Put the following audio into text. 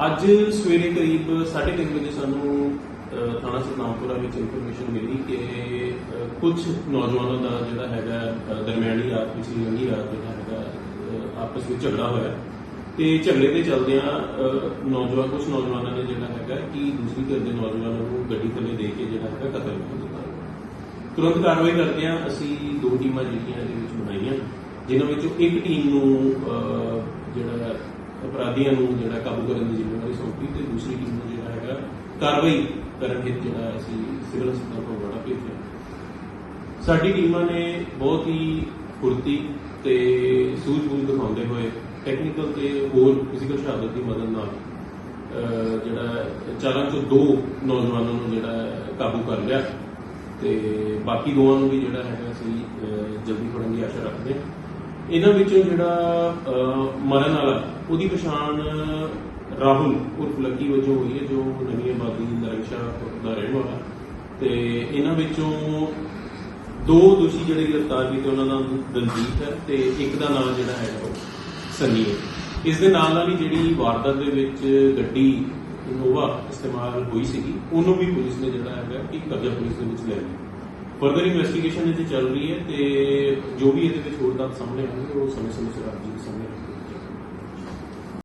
ਅੱਜ ਸਵੇਰੇ ਕਰੀਬ 3:30 ਵਜੇ ਸਾਨੂੰ ਥਾਣਾ ਸਤਨਾਮਪੁਰਾ ਵਿੱਚ ਇਨਫੋਰਮੇਸ਼ਨ ਮਿਲੀ ਕਿ ਕੁਝ ਨੌਜਵਾਨਾਂ ਦਾ ਜਿਹੜਾ ਹੈਗਾ ਦਰਮਿਆਨੀ ਰਾਤ ਪਿਛਲੀ ਲੰਘੀ ਰਾਤ ਜਿਹੜਾ ਹੈਗਾ ਆਪਸ ਵਿੱਚ ਝਗੜਾ ਹੋਇਆ। ਤੇ ਝਗੜੇ ਦੇ ਚੱਲਦਿਆਂ ਨੌਜਵਾਨ, ਕੁਝ ਨੌਜਵਾਨਾਂ ਨੇ ਜਿਹੜਾ ਹੈਗਾ ਕਿ ਦੂਸਰੀ ਧਿਰ ਦੇ ਨੌਜਵਾਨਾਂ ਨੂੰ ਗੱਡੀ ਥੱਲੇ ਦੇ ਕੇ ਜਿਹੜਾ ਹੈਗਾ ਕਤਲ ਕਰ ਦਿੱਤਾ। ਤੁਰੰਤ ਕਾਰਵਾਈ ਕਰਦਿਆਂ ਅਸੀਂ ਦੋ ਟੀਮਾਂ ਜਿਹੜੀਆਂ ਇਹਦੇ ਵਿੱਚ ਬਣਾਈਆਂ, ਜਿਨ੍ਹਾਂ ਵਿੱਚੋਂ ਇੱਕ ਟੀਮ ਨੂੰ ਅਪਰਾਧੀਆਂ ਨੂੰ ਜਿਹੜਾ ਕਾਬੂ ਕਰਨ ਦੀ ਜ਼ਿੰਮੇਵਾਰੀ ਸੌਂਪੀ ਤੇ ਦੂਸਰੀ ਟੀਮ ਨੂੰ ਜਿਹੜਾ ਹੈਗਾ ਕਾਰਵਾਈ ਕਰਨ ਹਿੱਤ ਜਿਹੜਾ ਅਸੀਂ ਸਿਵਲ ਹਸਪਤਾਲ ਤੋਂ ਭੇਜਿਆ। ਸਾਡੀ ਟੀਮਾਂ ਨੇ ਬਹੁਤ ਹੀ ਫੁਰਤੀ ਤੇ ਸੂਝ-ਬੂਝ ਦਿਖਾਉਂਦੇ ਹੋਏ ਟੈਕਨੀਕਲ ਤੇ ਹੋਰ ਫਿਜ਼ੀਕਲ ਸ਼ਹਾਦਤ ਦੀ ਮਦਦ ਨਾਲ ਜਿਹੜਾ ਚਾਰਾਂ ਚੋਂ ਦੋ ਨੌਜਵਾਨਾਂ ਨੂੰ ਜਿਹੜਾ ਕਾਬੂ ਕਰ ਲਿਆ ਤੇ ਬਾਕੀ ਦੋਵਾਂ ਨੂੰ ਵੀ ਜਿਹੜਾ ਹੈਗਾ ਅਸੀਂ ਜਲਦੀ ਫੜਨ ਦੀ ਆਸ਼ਾ ਰੱਖਦੇ ਹਾਂ। ਇਹਨਾਂ ਵਿੱਚੋਂ ਜਿਹੜਾ ਮਰਨ ਵਾਲਾ, ਉਹਦੀ ਪਛਾਣ ਰਾਹੁਲ ਉਰਫ ਲੱਕੀ ਵਜੋਂ ਹੋਈ ਹੈ, ਜੋ ਨਵੀਂ ਆਬਾਦੀ ਨਰਗਸ਼ਾ ਦਾ ਰਹਿਣ ਵਾਲਾ। ਤੇ ਇਹਨਾਂ ਵਿੱਚੋਂ ਦੋ ਦੋਸ਼ੀ ਜਿਹੜੇ ਗ੍ਰਿਫਤਾਰ ਕੀਤੇ, ਉਹਨਾਂ ਦਾ ਦਲਜੀਤ ਹੈ ਤੇ ਇੱਕ ਦਾ ਨਾਮ ਜਿਹੜਾ ਹੈਗਾ ਉਹ ਸੰਨੀ ਹੈ। ਇਸ ਦੇ ਨਾਲ ਨਾਲ ਹੀ ਜਿਹੜੀ ਵਾਰਦਾਤ ਦੇ ਵਿੱਚ ਗੱਡੀ ਇਨੋਵਾ ਇਸਤੇਮਾਲ ਹੋਈ ਸੀਗੀ, ਉਹਨੂੰ ਵੀ ਪੁਲਿਸ ਨੇ ਜਿਹੜਾ ਹੈਗਾ ਕਿ ਕਬਜ਼ਾ ਪੁਲਿਸ ਦੇ ਵਿੱਚ ਲੈ ਲਿਆ। ਫਰਦਰ ਇਨਵੈਸਟੀਗੇਸ਼ਨ ਇਹਦੀ ਚੱਲ ਰਹੀ ਹੈ ਤੇ ਜੋ ਵੀ ਇਹਦੇ ਵਿੱਚ ਹੋਰ ਤੱਥ ਸਾਹਮਣੇ ਆਉਣਗੇ, ਉਹ ਸਮੇਂ ਸਮੇਂ ਸਿਰ ਆਪ ਜੀ ਦੇ ਸਾਹਮਣੇ ਰੱਖਾਂਗੇ